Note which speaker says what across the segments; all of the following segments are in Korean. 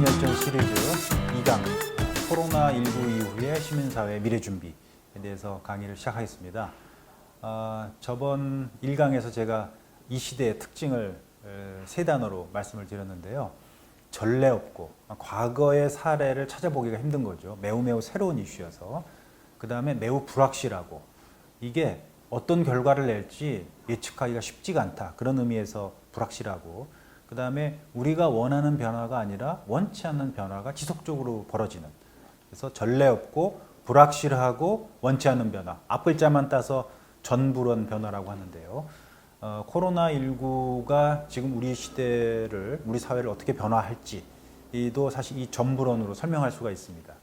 Speaker 1: 진열전 시리즈 2강 코로나19 이후의 시민사회 미래 준비에 대해서 강의를 시작하겠습니다. 아, 저번 1강에서 제가 이 시대의 특징을 에, 세 단어로 말씀을 드렸는데요. 전례 없고 과거의 사례를 찾아보기가 힘든 거죠. 매우 매우 새로운 이슈여서 그 다음에 매우 불확실하고 이게 어떤 결과를 낼지 예측하기가 쉽지가 않다. 그런 의미에서 불확실하고 그 다음에 우리가 원하는 변화가 아니라 원치 않는 변화가 지속적으로 벌어지는 그래서 전례 없고 불확실하고 원치 않는 변화 앞글자만 따서 전불원 변화라고 하는데요. 어, 코로나19가 지금 우리 시대를 우리 사회를 어떻게 변화할지 이도 사실 이 전불원으로 설명할 수가 있습니다.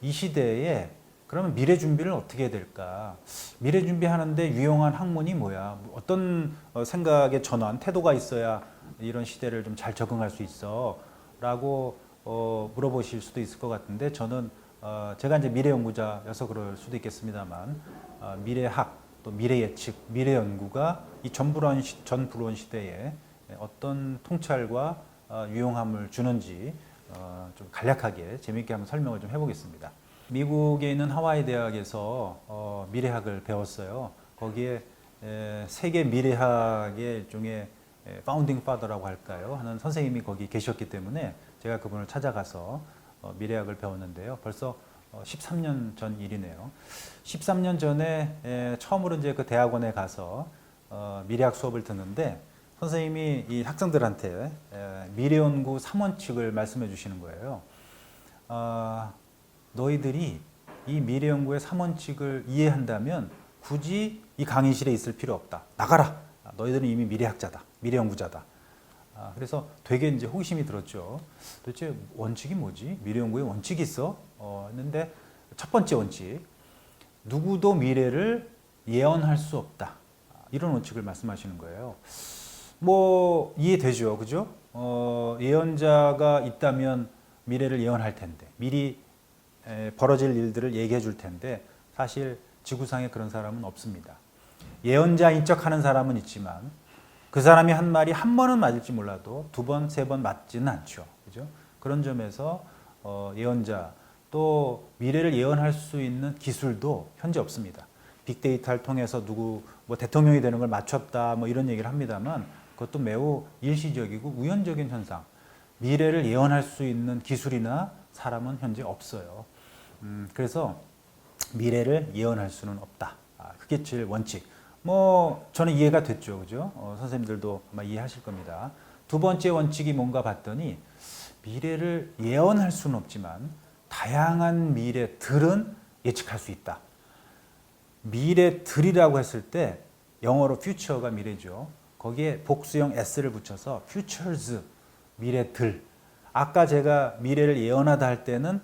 Speaker 1: 이 시대에 그러면 미래 준비를 어떻게 해야 될까? 미래 준비하는데 유용한 학문이 뭐야? 어떤 어, 생각의 전환, 태도가 있어야 이런 시대를 좀 잘 적응할 수 있어? 라고 어, 물어보실 수도 있을 것 같은데 저는 어, 제가 이제 미래 연구자여서 그럴 수도 있겠습니다만 어, 미래학 또 미래 예측, 미래 연구가 이 전불원 시, 전불원 시대에 어떤 통찰과 어, 유용함을 주는지 어, 좀 간략하게 재미있게 한번 설명을 좀 해보겠습니다. 미국에 있는 하와이 대학에서 어, 미래학을 배웠어요. 거기에 에, 세계 미래학의 일종의 에, 파운딩 파더라고 할까요? 하는 선생님이 거기 계셨기 때문에 제가 그분을 찾아가서 어, 미래학을 배웠는데요. 벌써 어, 13년 전 일이네요. 13년 전에 에, 처음으로 이제 그 대학원에 가서 어, 미래학 수업을 듣는데 선생님이 이 학생들한테 에, 미래연구 3원칙을 말씀해 주시는 거예요. 아, 너희들이 이 미래연구의 3원칙을 이해한다면 굳이 이 강의실에 있을 필요 없다. 나가라. 아, 너희들은 이미 미래학자다. 미래 연구자다. 아, 그래서 되게 이제 호기심이 들었죠. 도대체 원칙이 뭐지? 미래 연구에 원칙이 있어? 어, 했는데 첫 번째 원칙. 누구도 미래를 예언할 수 없다. 아, 이런 원칙을 말씀하시는 거예요. 뭐 이해되죠, 그죠? 어, 예언자가 있다면 미래를 예언할 텐데 미리 에, 벌어질 일들을 얘기해 줄 텐데 사실 지구상에 그런 사람은 없습니다. 예언자인 척 하는 사람은 있지만 그 사람이 한 말이 한 번은 맞을지 몰라도 두 번, 세 번 맞지는 않죠. 그죠? 그런 점에서 어, 예언자 또 미래를 예언할 수 있는 기술도 현재 없습니다. 빅데이터를 통해서 누구 뭐 대통령이 되는 걸 맞췄다 뭐 이런 얘기를 합니다만 그것도 매우 일시적이고 우연적인 현상. 미래를 예언할 수 있는 기술이나 사람은 현재 없어요. 음, 그래서 미래를 예언할 수는 없다. 아, 그게 제일 원칙. 뭐 저는 이해가 됐죠, 그죠? 어, 선생님들도 아마 이해하실 겁니다. 두 번째 원칙이 뭔가 봤더니 미래를 예언할 수는 없지만 다양한 미래들은 예측할 수 있다. 미래들이라고 했을 때 영어로 future가 미래죠. 거기에 복수형 s를 붙여서 futures 미래들. 아까 제가 미래를 예언하다 할 때는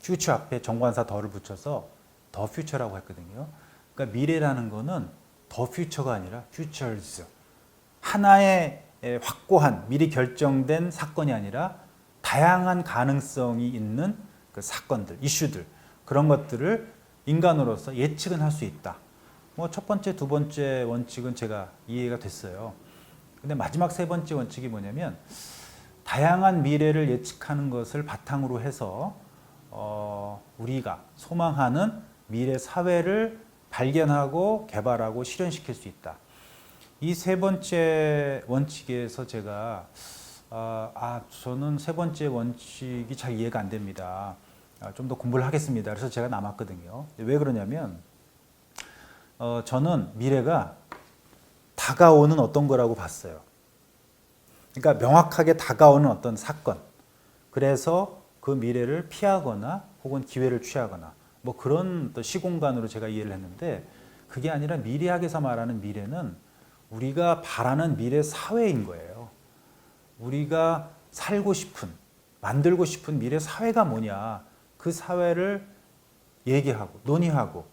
Speaker 1: future 앞에 정관사 더를 붙여서 더 future라고 했거든요. 그러니까 미래라는 거는 더 future가 아니라 futures. 하나의 에, 확고한 미리 결정된 사건이 아니라 다양한 가능성이 있는 그 사건들, 이슈들 그런 것들을 인간으로서 예측은 할 수 있다. 뭐 첫 번째, 두 번째 원칙은 제가 이해가 됐어요. 근데 마지막 세 번째 원칙이 뭐냐면 다양한 미래를 예측하는 것을 바탕으로 해서 어, 우리가 소망하는 미래 사회를 발견하고 개발하고 실현시킬 수 있다. 이 세 번째 원칙에서 제가 아, 아, 저는 세 번째 원칙이 잘 이해가 안 됩니다. 아, 좀더 공부를 하겠습니다. 그래서 제가 남았거든요. 왜 그러냐면 어, 저는 미래가 다가오는 어떤 거라고 봤어요. 그러니까 명확하게 다가오는 어떤 사건. 그래서 그 미래를 피하거나 혹은 기회를 취하거나 뭐 그런 또 시공간으로 제가 이해를 했는데 그게 아니라 미래학에서 말하는 미래는 우리가 바라는 미래 사회인 거예요. 우리가 살고 싶은, 만들고 싶은 미래 사회가 뭐냐. 그 사회를 얘기하고, 논의하고,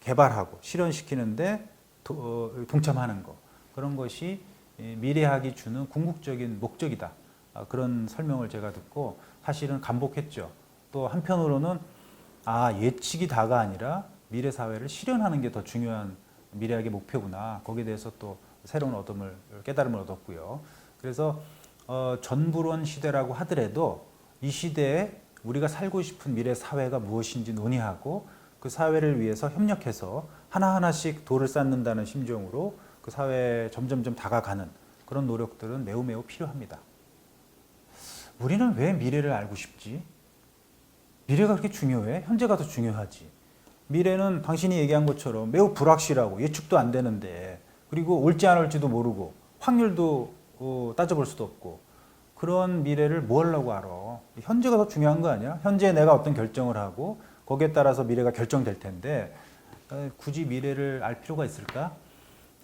Speaker 1: 개발하고, 실현시키는데 도- 어, 동참하는 거. 그런 것이 이 미래학이 주는 궁극적인 목적이다. 아, 그런 설명을 제가 듣고 사실은 감복했죠. 또 한편으로는 아, 예측이 다가 아니라 미래 사회를 실현하는 게 더 중요한 미래학의 목표구나. 거기에 대해서 또 새로운 얻음을 깨달음을 얻었고요. 그래서 어, 전불원 시대라고 하더라도 이 시대에 우리가 살고 싶은 미래 사회가 무엇인지 논의하고 그 사회를 위해서 협력해서 하나하나씩 돌을 쌓는다는 심정으로 그 사회에 점점점 다가가는 그런 노력들은 매우 매우 필요합니다. 우리는 왜 미래를 알고 싶지? 미래가 그렇게 중요해? 현재가 더 중요하지. 미래는 당신이 얘기한 것처럼 매우 불확실하고 예측도 안 되는데 그리고 올지 안 올지도 모르고 확률도 어, 따져볼 수도 없고 그런 미래를 뭐 하려고 알아? 현재가 더 중요한 거 아니야? 현재 내가 어떤 결정을 하고 거기에 따라서 미래가 결정될 텐데 어, 굳이 미래를 알 필요가 있을까?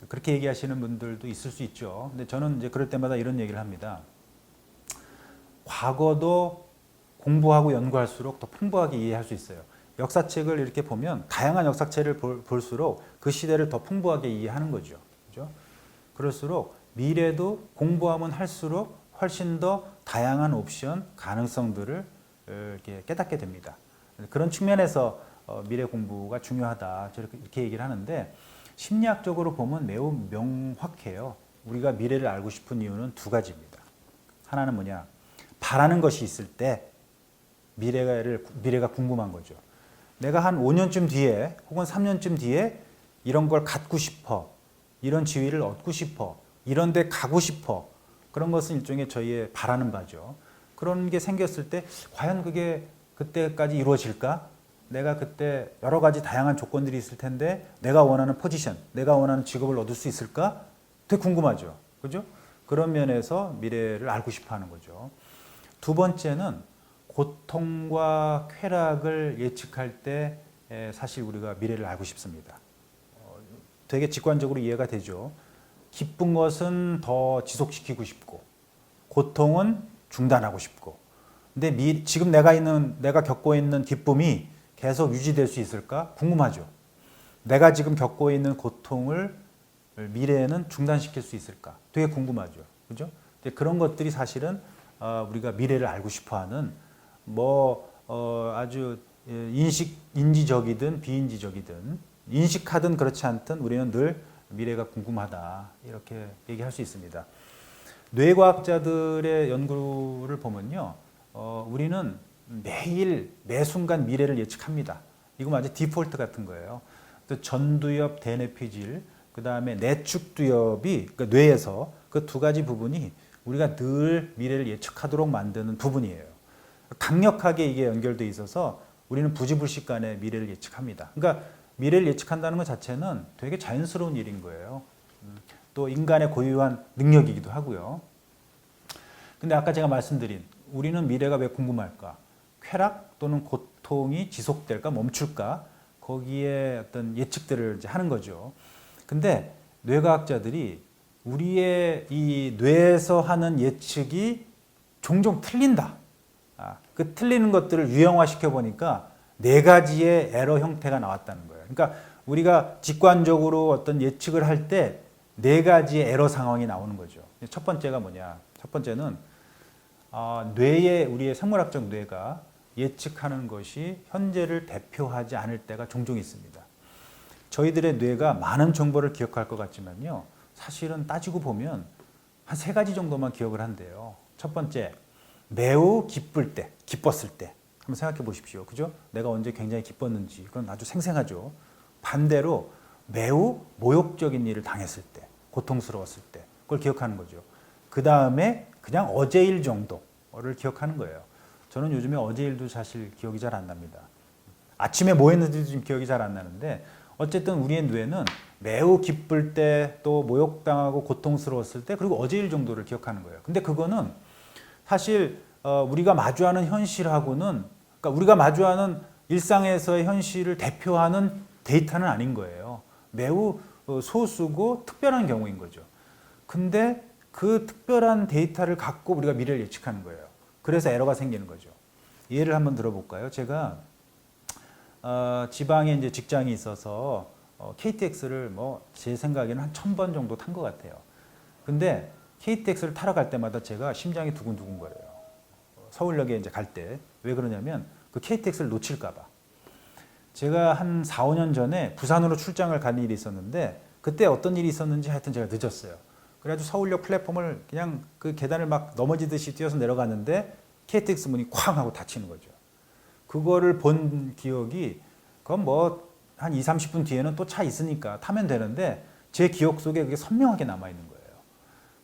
Speaker 1: 그렇게 얘기하시는 분들도 있을 수 있죠. 근데 저는 이제 그럴 때마다 이런 얘기를 합니다. 과거도 공부하고 연구할수록 더 풍부하게 이해할 수 있어요. 역사책을 이렇게 보면 다양한 역사책을 볼, 볼수록 그 시대를 더 풍부하게 이해하는 거죠. 그죠? 그럴수록 미래도 공부하면 할수록 훨씬 더 다양한 옵션, 가능성들을 어, 이렇게 깨닫게 됩니다. 그런 측면에서 어, 미래 공부가 중요하다. 저렇게 이렇게 얘기를 하는데 심리학적으로 보면 매우 명확해요. 우리가 미래를 알고 싶은 이유는 두 가지입니다. 하나는 뭐냐? 바라는 것이 있을 때 미래를 미래가 궁금한 거죠. 내가 한 5년쯤 뒤에 혹은 3년쯤 뒤에 이런 걸 갖고 싶어. 이런 지위를 얻고 싶어. 이런 데 가고 싶어. 그런 것은 일종의 저희의 바라는 바죠. 그런 게 생겼을 때 과연 그게 그때까지 이루어질까? 내가 그때 여러 가지 다양한 조건들이 있을 텐데 내가 원하는 포지션, 내가 원하는 직업을 얻을 수 있을까? 되게 궁금하죠. 그죠? 그런 면에서 미래를 알고 싶어 하는 거죠. 두 번째는 고통과 쾌락을 예측할 때 에, 사실 우리가 미래를 알고 싶습니다. 어, 되게 직관적으로 이해가 되죠. 기쁜 것은 더 지속시키고 싶고 고통은 중단하고 싶고 근데 미, 지금 내가 있는 내가 겪고 있는 기쁨이 계속 유지될 수 있을까 궁금하죠. 내가 지금 겪고 있는 고통을 미래에는 중단시킬 수 있을까 되게 궁금하죠. 그죠? 그런 것들이 사실은 어, 우리가 미래를 알고 싶어 하는 뭐 어, 아주 예, 인식 인지적이든 비인지적이든 인식하든 그렇지 않든 우리는 늘 미래가 궁금하다 이렇게 얘기할 수 있습니다. 뇌과학자들의 연구를 보면요, 어, 우리는 매일 매 순간 미래를 예측합니다. 이거 마치 디폴트 같은 거예요. 또 전두엽, 대뇌피질, 그 다음에 내축두엽이 그러니까 뇌에서 그 두 가지 부분이 우리가 늘 미래를 예측하도록 만드는 부분이에요. 강력하게 이게 연결돼 있어서 우리는 부지불식 간에 미래를 예측합니다. 그러니까 미래를 예측한다는 것 자체는 되게 자연스러운 일인 거예요. 음, 또 인간의 고유한 능력이기도 하고요. 근데 아까 제가 말씀드린 우리는 미래가 왜 궁금할까? 쾌락 또는 고통이 지속될까 멈출까? 거기에 어떤 예측들을 이제 하는 거죠. 근데 뇌과학자들이 우리의 이 뇌에서 하는 예측이 종종 틀린다. 아, 그 틀리는 것들을 유형화시켜 보니까 네 가지의 에러 형태가 나왔다는 거예요. 그러니까 우리가 직관적으로 어떤 예측을 할 때 네 가지의 에러 상황이 나오는 거죠. 첫 번째가 뭐냐? 첫 번째는 아, 뇌의 우리의 생물학적 뇌가 예측하는 것이 현재를 대표하지 않을 때가 종종 있습니다. 저희들의 뇌가 많은 정보를 기억할 것 같지만요. 사실은 따지고 보면 한 세 가지 정도만 기억을 한대요. 첫 번째, 매우 기쁠 때, 기뻤을 때. 한번 생각해 보십시오. 그죠? 내가 언제 굉장히 기뻤는지. 그건 아주 생생하죠. 반대로 매우 모욕적인 일을 당했을 때, 고통스러웠을 때. 그걸 기억하는 거죠. 그 다음에 그냥 어제 일 정도를 기억하는 거예요. 저는 요즘에 어제 일도 사실 기억이 잘 안 납니다. 아침에 뭐 했는지도 지금 기억이 잘 안 나는데 어쨌든 우리의 뇌는 매우 기쁠 때 또 모욕당하고 고통스러웠을 때 그리고 어제 일 정도를 기억하는 거예요. 근데 그거는 사실 어, 우리가 마주하는 현실하고는 그러니까 우리가 마주하는 일상에서의 현실을 대표하는 데이터는 아닌 거예요. 매우 어, 소수고 특별한 경우인 거죠. 근데 그 특별한 데이터를 갖고 우리가 미래를 예측하는 거예요. 그래서 에러가 생기는 거죠. 예를 한번 들어볼까요? 제가 어, 지방에 이제 직장이 있어서 어, KTX를 뭐 제 생각에는 한 천 번 정도 탄 것 같아요. 근데 KTX를 타러 갈 때마다 제가 심장이 두근두근 거려요. 서울역에 이제 갈 때. 왜 그러냐면 그 KTX를 놓칠까봐. 제가 한 4, 5년 전에 부산으로 출장을 가는 일이 있었는데 그때 어떤 일이 있었는지 하여튼 제가 늦었어요. 그래가지고 서울역 플랫폼을 그냥 그 계단을 막 넘어지듯이 뛰어서 내려갔는데 KTX 문이 쾅 하고 닫히는 거죠. 그거를 본 기억이 그건 뭐 한 2, 30분 뒤에는 또 차 있으니까 타면 되는데 제 기억 속에 그게 선명하게 남아 있는 거예요.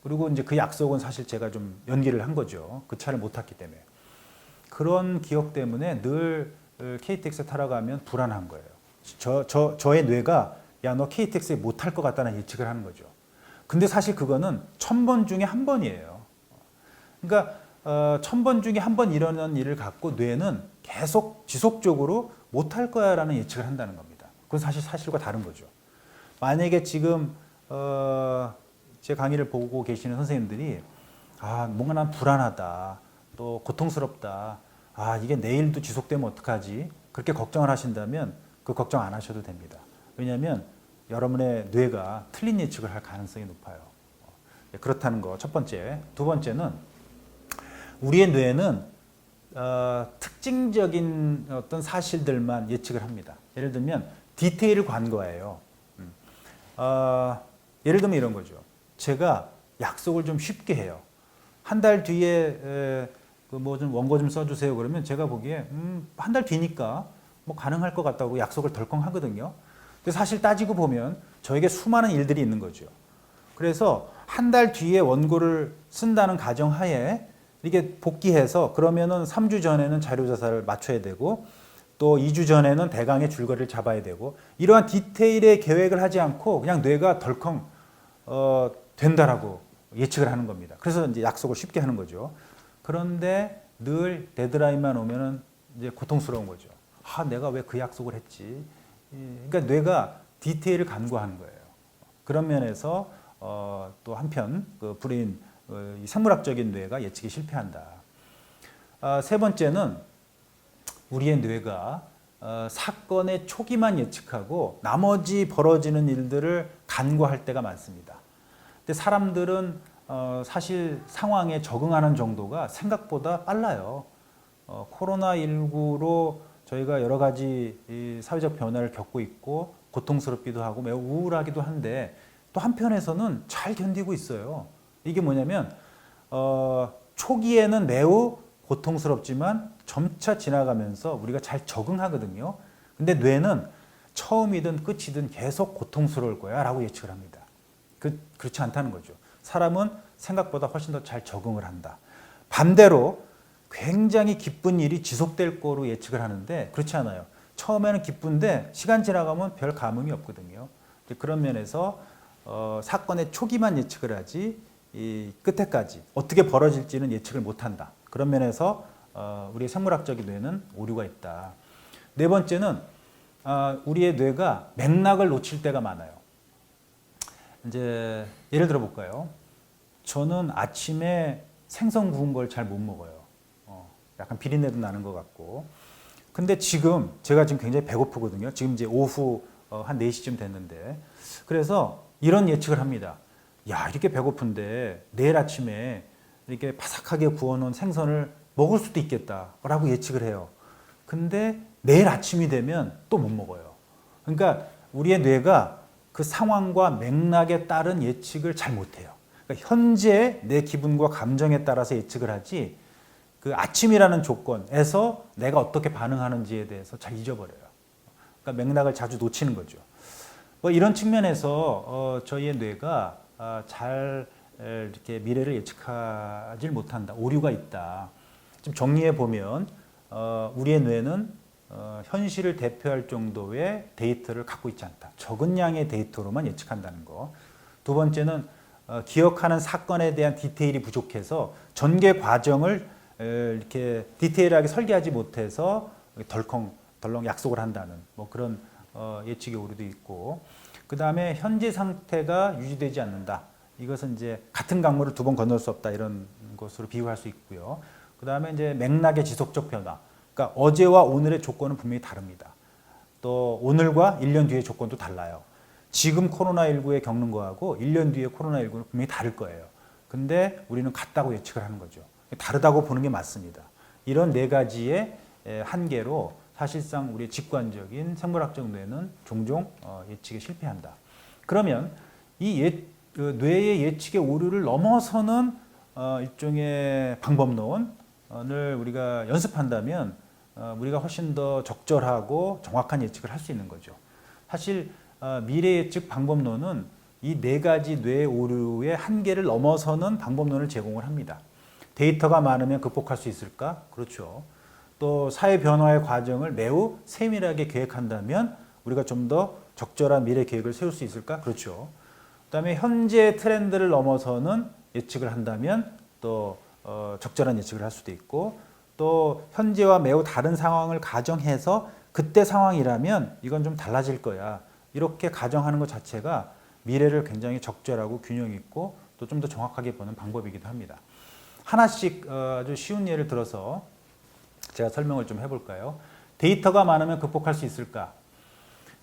Speaker 1: 그리고 이제 그 약속은 사실 제가 좀 연기를 한 거죠. 그 차를 못 탔기 때문에. 그런 기억 때문에 늘 KTX 타러 가면 불안한 거예요. 저, 저, 저의 뇌가 야, 너 KTX에 못 탈 것 같다는 예측을 하는 거죠. 근데 사실 그거는 천 번 중에 한 번이에요. 그러니까 어, 천번 중에 한 번 일어나는 일을 갖고 뇌는 계속 지속적으로 못 할 거야 라는 예측을 한다는 겁니다. 그건 사실 사실과 다른 거죠. 만약에 지금 어, 제 강의를 보고 계시는 선생님들이 아 뭔가 난 불안하다 또 고통스럽다 아 이게 내일도 지속되면 어떡하지 그렇게 걱정을 하신다면 그 걱정 안 하셔도 됩니다. 왜냐하면 여러분의 뇌가 틀린 예측을 할 가능성이 높아요. 예, 그렇다는 거 첫 번째. 두 번째는 우리의 뇌는 어, 특징적인 어떤 사실들만 예측을 합니다. 예를 들면 디테일을 관거예요. 음. 어, 예를 들면 이런 거죠. 제가 약속을 좀 쉽게 해요. 한 달 뒤에 그 뭐 좀 원고 좀 써주세요. 그러면 제가 보기에 음, 한 달 뒤니까 뭐 가능할 것 같다고 약속을 덜컹 하거든요. 근데 사실 따지고 보면 저에게 수많은 일들이 있는 거죠. 그래서 한 달 뒤에 원고를 쓴다는 가정하에 이게 복귀해서 그러면은 3주 전에는 자료 조사를 맞춰야 되고 또 2주 전에는 대강의 줄거리를 잡아야 되고 이러한 디테일의 계획을 하지 않고 그냥 뇌가 덜컹 어, 된다라고 예측을 하는 겁니다. 그래서 이제 약속을 쉽게 하는 거죠. 그런데 늘 데드라인만 오면은 이제 고통스러운 거죠. 아, 내가 왜 그 약속을 했지? 그러니까 뇌가 디테일을 간과하는 거예요. 그런 면에서 어, 또 한편 그 불인 어, 이 생물학적인 뇌가 예측에 실패한다. 아, 세 번째는 우리의 뇌가 어, 사건의 초기만 예측하고 나머지 벌어지는 일들을 간과할 때가 많습니다. 근데 사람들은 어, 사실 상황에 적응하는 정도가 생각보다 빨라요. 어, 코로나19로 저희가 여러 가지 이 사회적 변화를 겪고 있고 고통스럽기도 하고 매우 우울하기도 한데 또 한편에서는 잘 견디고 있어요. 이게 뭐냐면 어, 초기에는 매우 고통스럽지만 점차 지나가면서 우리가 잘 적응하거든요. 근데 뇌는 처음이든 끝이든 계속 고통스러울 거야 라고 예측을 합니다. 그, 그렇지 않다는 거죠. 사람은 생각보다 훨씬 더 잘 적응을 한다. 반대로 굉장히 기쁜 일이 지속될 거로 예측을 하는데 그렇지 않아요. 처음에는 기쁜데 시간 지나가면 별 감흥이 없거든요. 그런 면에서 어, 사건의 초기만 예측을 하지 이 끝에까지 어떻게 벌어질지는 예측을 못한다. 그런 면에서 어, 우리의 생물학적인 뇌는 오류가 있다. 네 번째는 어, 우리의 뇌가 맥락을 놓칠 때가 많아요. 이제 예를 들어 볼까요? 저는 아침에 생선 구운 걸 잘 못 먹어요. 어, 약간 비린내도 나는 것 같고. 근데 지금 제가 지금 굉장히 배고프거든요. 지금 이제 오후 어, 한 4시쯤 됐는데. 그래서 이런 예측을 합니다. 야, 이렇게 배고픈데 내일 아침에 이렇게 바삭하게 구워놓은 생선을 먹을 수도 있겠다라고 예측을 해요. 근데 내일 아침이 되면 또 못 먹어요. 그러니까 우리의 뇌가 그 상황과 맥락에 따른 예측을 잘 못해요. 그러니까 현재 내 기분과 감정에 따라서 예측을 하지 그 아침이라는 조건에서 내가 어떻게 반응하는지에 대해서 잘 잊어버려요. 그러니까 맥락을 자주 놓치는 거죠. 뭐 이런 측면에서 어, 저희의 뇌가 아, 잘 이렇게 미래를 예측하지 못한다. 오류가 있다. 좀 정리해 보면 어, 우리의 뇌는 어, 현실을 대표할 정도의 데이터를 갖고 있지 않다. 적은 양의 데이터로만 예측한다는 거. 두 번째는 어, 기억하는 사건에 대한 디테일이 부족해서 전개 과정을 에, 이렇게 디테일하게 설계하지 못해서 덜컹 덜렁 약속을 한다는 뭐 그런 어, 예측의 오류도 있고 그 다음에 현재 상태가 유지되지 않는다. 이것은 이제 같은 강물을 두 번 건널 수 없다 이런 것으로 비유할 수 있고요. 그 다음에 이제 맥락의 지속적 변화. 그러니까 어제와 오늘의 조건은 분명히 다릅니다. 또 오늘과 1년 뒤의 조건도 달라요. 지금 코로나19에 겪는 거하고 1년 뒤에 코로나19는 분명히 다를 거예요. 근데 우리는 같다고 예측을 하는 거죠. 다르다고 보는 게 맞습니다. 이런 네 가지의 한계로 사실상 우리의 직관적인 생물학적 뇌는 종종 어, 예측에 실패한다. 그러면 이 예, 그 뇌의 예측의 오류를 넘어서는 어, 일종의 방법론 우리가 연습한다면 어, 우리가 훨씬 더 적절하고 정확한 예측을 할 수 있는 거죠. 사실 어, 미래 예측 방법론은 이 네 가지 뇌 오류의 한계를 넘어서는 방법론을 제공을 합니다. 데이터가 많으면 극복할 수 있을까? 그렇죠. 또 사회 변화의 과정을 매우 세밀하게 계획한다면 우리가 좀 더 적절한 미래 계획을 세울 수 있을까? 그렇죠. 그다음에 현재 트렌드를 넘어서는 예측을 한다면 또 어, 적절한 예측을 할 수도 있고 또 현재와 매우 다른 상황을 가정해서 그때 상황이라면 이건 좀 달라질 거야. 이렇게 가정하는 것 자체가 미래를 굉장히 적절하고 균형 있고 또 좀 더 정확하게 보는 방법이기도 합니다. 하나씩 어, 아주 쉬운 예를 들어서 제가 설명을 좀 해볼까요? 데이터가 많으면 극복할 수 있을까?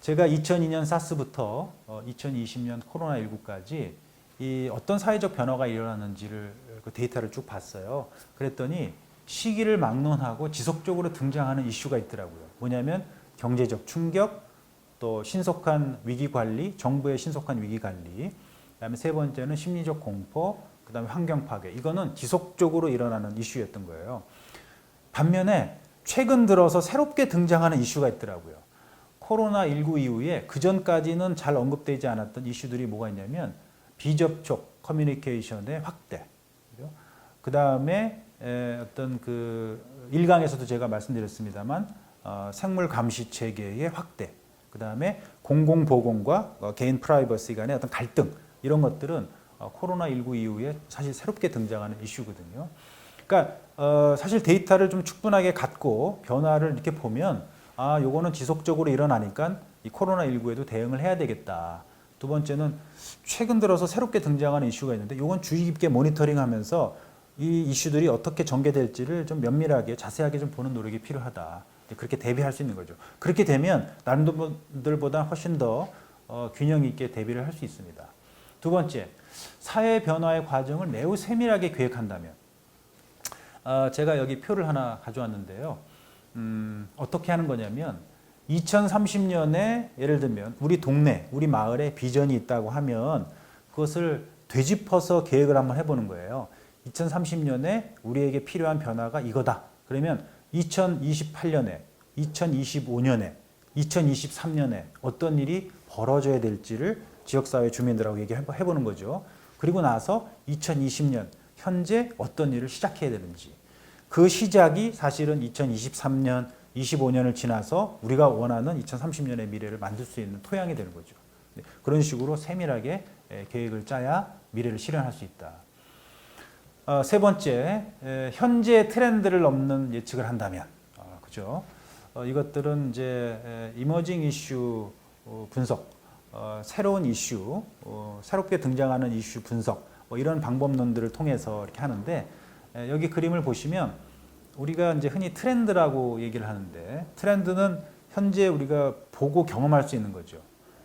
Speaker 1: 제가 2002년 사스부터 2020년 코로나19까지 이 어떤 사회적 변화가 일어났는지를 그 데이터를 쭉 봤어요. 그랬더니 시기를 막론하고 지속적으로 등장하는 이슈가 있더라고요. 뭐냐면 경제적 충격, 또 신속한 위기 관리, 정부의 신속한 위기 관리, 그다음에 세 번째는 심리적 공포, 그다음에 환경 파괴. 이거는 지속적으로 일어나는 이슈였던 거예요. 반면에 최근 들어서 새롭게 등장하는 이슈가 있더라고요. 코로나19 이후에 그 전까지는 잘 언급되지 않았던 이슈들이 뭐가 있냐면 비접촉 커뮤니케이션의 확대. 그 다음에 어떤 그 일강에서도 제가 말씀드렸습니다만 어, 생물 감시 체계의 확대. 그 다음에 공공 보건과 어, 개인 프라이버시 간의 어떤 갈등 이런 것들은 어, 코로나19 이후에 사실 새롭게 등장하는 이슈거든요. 그러니까 어, 사실 데이터를 좀 충분하게 갖고 변화를 이렇게 보면 아, 요거는 지속적으로 일어나니까 이 코로나19에도 대응을 해야 되겠다. 두 번째는 최근 들어서 새롭게 등장하는 이슈가 있는데 요건 주의 깊게 모니터링 하면서 이 이슈들이 어떻게 전개될지를 좀 면밀하게 자세하게 좀 보는 노력이 필요하다. 그렇게 대비할 수 있는 거죠. 그렇게 되면 다른 분들보다 훨씬 더 어, 균형 있게 대비를 할 수 있습니다. 두 번째, 사회 변화의 과정을 매우 세밀하게 계획한다면 어, 제가 여기 표를 하나 가져왔는데요. 음, 어떻게 하는 거냐면 2030년에 예를 들면 우리 동네, 우리 마을에 비전이 있다고 하면 그것을 되짚어서 계획을 한번 해보는 거예요. 2030년에 우리에게 필요한 변화가 이거다. 그러면 2028년에, 2025년에, 2023년에 어떤 일이 벌어져야 될지를 지역사회 주민들하고 얘기해보는 거죠. 그리고 나서 2020년, 현재 어떤 일을 시작해야 되는지. 그 시작이 사실은 2023년, 25년을 지나서 우리가 원하는 2030년의 미래를 만들 수 있는 토양이 되는 거죠. 네, 그런 식으로 세밀하게 계획을 짜야 미래를 실현할 수 있다. 어, 세 번째, 현재 트렌드를 넘는 예측을 한다면, 어, 그죠? 어, 이것들은 이제 이머징 이슈 분석, 새로운 이슈, 새롭게 등장하는 이슈 분석, 뭐 이런 방법론들을 통해서 이렇게 하는데 여기 그림을 보시면 우리가 이제 흔히 트렌드라고 얘기를 하는데 트렌드는 현재 우리가 보고 경험할 수 있는 거죠.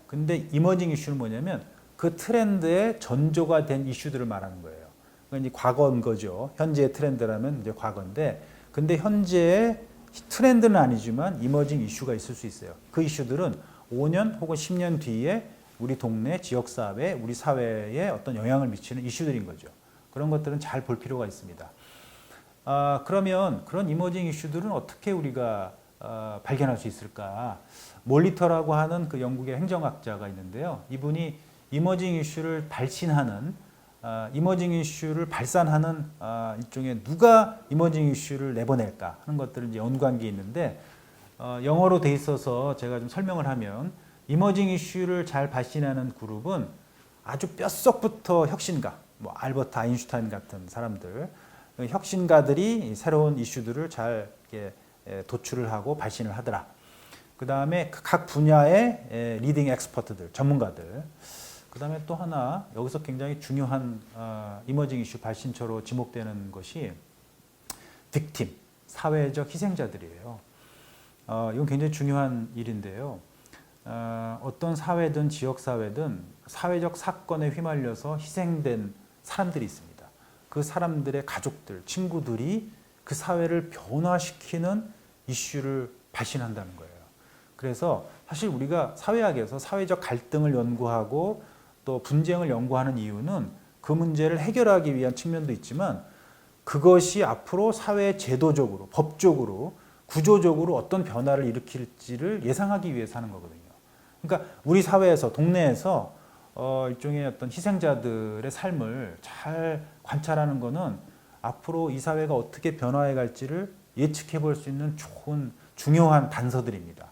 Speaker 1: 근데 이머징 이슈는 뭐냐면 그 트렌드의 전조가 된 이슈들을 말하는 거예요. 이제 과거인 거죠. 현재의 트렌드라면 이제 과거인데 근데 현재의 트렌드는 아니지만 이머징 이슈가 있을 수 있어요. 그 이슈들은 5년 혹은 10년 뒤에 우리 동네, 지역 사회, 우리 사회에 어떤 영향을 미치는 이슈들인 거죠. 그런 것들은 잘 볼 필요가 있습니다. 아, 그러면 그런 이머징 이슈들은 어떻게 우리가 어, 발견할 수 있을까? 몰리터라고 하는 그 영국의 행정학자가 있는데요. 이분이 이머징 이슈를 발신하는 어, 이머징 이슈를 발산하는 어, 일종의 누가 이머징 이슈를 내보낼까 하는 것들은 이제 연관계 있는데 어, 영어로 돼 있어서 제가 좀 설명을 하면 이머징 이슈를 잘 발신하는 그룹은 아주 뼛속부터 혁신가, 뭐 알버트 아인슈타인 같은 사람들 혁신가들이 새로운 이슈들을 잘 도출을 하고 발신을 하더라. 그 다음에 각 분야의 리딩 엑스퍼트들, 전문가들. 그 다음에 또 하나 여기서 굉장히 중요한 어, 이머징 이슈 발신처로 지목되는 것이 빅팀, 사회적 희생자들이에요. 어, 이건 굉장히 중요한 일인데요. 어, 어떤 사회든 지역 사회든 사회적 사건에 휘말려서 희생된 사람들이 있습니다. 그 사람들의 가족들, 친구들이 그 사회를 변화시키는 이슈를 발신한다는 거예요. 그래서 사실 우리가 사회학에서 사회적 갈등을 연구하고 또 분쟁을 연구하는 이유는 그 문제를 해결하기 위한 측면도 있지만 그것이 앞으로 사회 제도적으로, 법적으로, 구조적으로 어떤 변화를 일으킬지를 예상하기 위해서 하는 거거든요. 그러니까 우리 사회에서 동네에서 어, 일종의 어떤 희생자들의 삶을 잘 관찰하는 거는 앞으로 이 사회가 어떻게 변화해 갈지를 예측해 볼 수 있는 좋은 중요한 단서들입니다.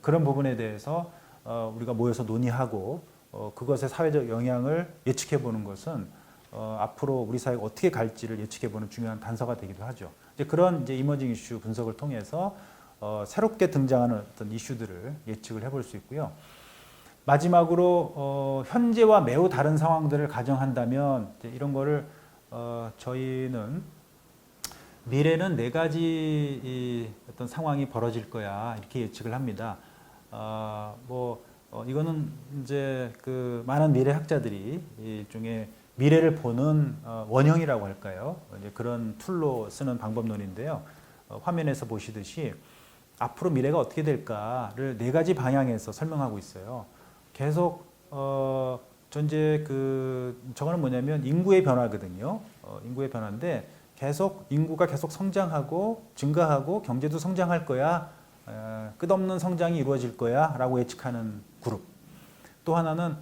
Speaker 1: 그런 부분에 대해서 어, 우리가 모여서 논의하고 어, 그것의 사회적 영향을 예측해 보는 것은 어, 앞으로 우리 사회가 어떻게 갈지를 예측해 보는 중요한 단서가 되기도 하죠. 이제 그런 이제 이머징 이슈 분석을 통해서 어, 새롭게 등장하는 어떤 이슈들을 예측을 해볼 수 있고요. 마지막으로 어, 현재와 매우 다른 상황들을 가정한다면 이런 거를 어, 저희는 미래는 네 가지 이 어떤 상황이 벌어질 거야 이렇게 예측을 합니다. 어, 뭐 어, 이거는 이제 그 많은 미래 학자들이 일종의 미래를 보는 어, 원형이라고 할까요? 이제 그런 툴로 쓰는 방법론인데요. 어, 화면에서 보시듯이 앞으로 미래가 어떻게 될까를 네 가지 방향에서 설명하고 있어요. 계속 어, 전제 그 저거는 뭐냐면 인구의 변화거든요. 어, 인구의 변화인데 계속 인구가 계속 성장하고 증가하고 경제도 성장할 거야. 에, 끝없는 성장이 이루어질 거야 라고 예측하는 그룹. 또 하나는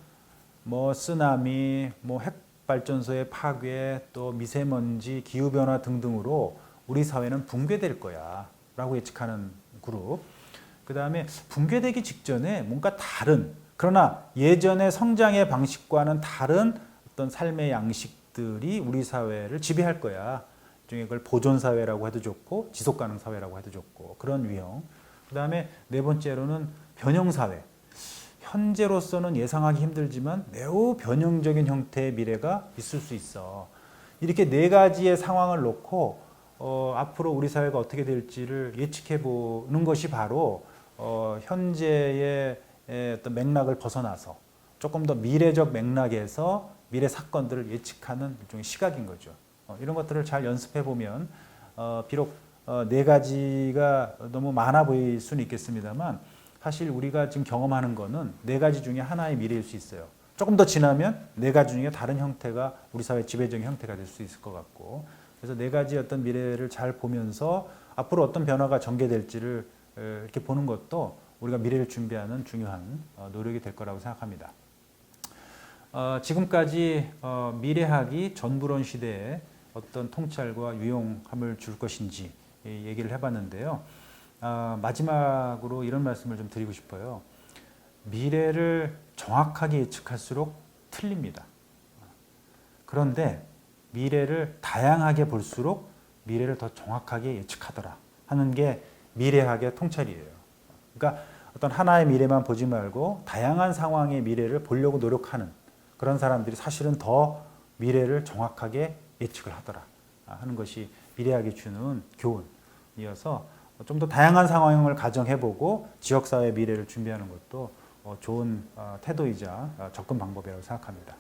Speaker 1: 뭐 쓰나미, 뭐 핵 발전소의 파괴, 또 미세먼지, 기후 변화 등등으로 우리 사회는 붕괴될 거야 라고 예측하는 그룹. 그 다음에 붕괴되기 직전에 뭔가 다른 그러나 예전의 성장의 방식과는 다른 어떤 삶의 양식들이 우리 사회를 지배할 거야. 중에 그걸 보존 사회라고 해도 좋고 지속 가능 사회라고 해도 좋고 그런 유형. 그 다음에 네 번째로는 변형 사회. 현재로서는 예상하기 힘들지만 매우 변형적인 형태의 미래가 있을 수 있어. 이렇게 네 가지의 상황을 놓고 어, 앞으로 우리 사회가 어떻게 될지를 예측해 보는 것이 바로 어, 현재의 의 어떤 맥락을 벗어나서 조금 더 미래적 맥락에서 미래 사건들을 예측하는 일종의 시각인 거죠. 어, 이런 것들을 잘 연습해 보면 어, 비록 어, 네 가지가 너무 많아 보일 수는 있겠습니다만 사실 우리가 지금 경험하는 거는 네 가지 중에 하나의 미래일 수 있어요. 조금 더 지나면 네 가지 중에 다른 형태가 우리 사회 지배적인 형태가 될 수 있을 것 같고 그래서 네 가지 어떤 미래를 잘 보면서 앞으로 어떤 변화가 전개될지를 에, 이렇게 보는 것도 우리가 미래를 준비하는 중요한 어, 노력이 될 거라고 생각합니다. 어, 지금까지 어, 미래학이 전부론 시대에 어떤 통찰과 유용함을 줄 것인지 이 얘기를 해봤는데요. 아, 마지막으로 이런 말씀을 좀 드리고 싶어요. 미래를 정확하게 예측할수록 틀립니다. 그런데 미래를 다양하게 볼수록 미래를 더 정확하게 예측하더라 하는 게 미래학의 통찰이에요. 그러니까 어떤 하나의 미래만 보지 말고 다양한 상황의 미래를 보려고 노력하는 그런 사람들이 사실은 더 미래를 정확하게 예측을 하더라 하는 것이 미래학이 주는 교훈 이어서 좀 더 다양한 상황을 가정해보고 지역사회 미래를 준비하는 것도 어, 좋은 어, 태도이자 어, 접근 방법이라고 생각합니다.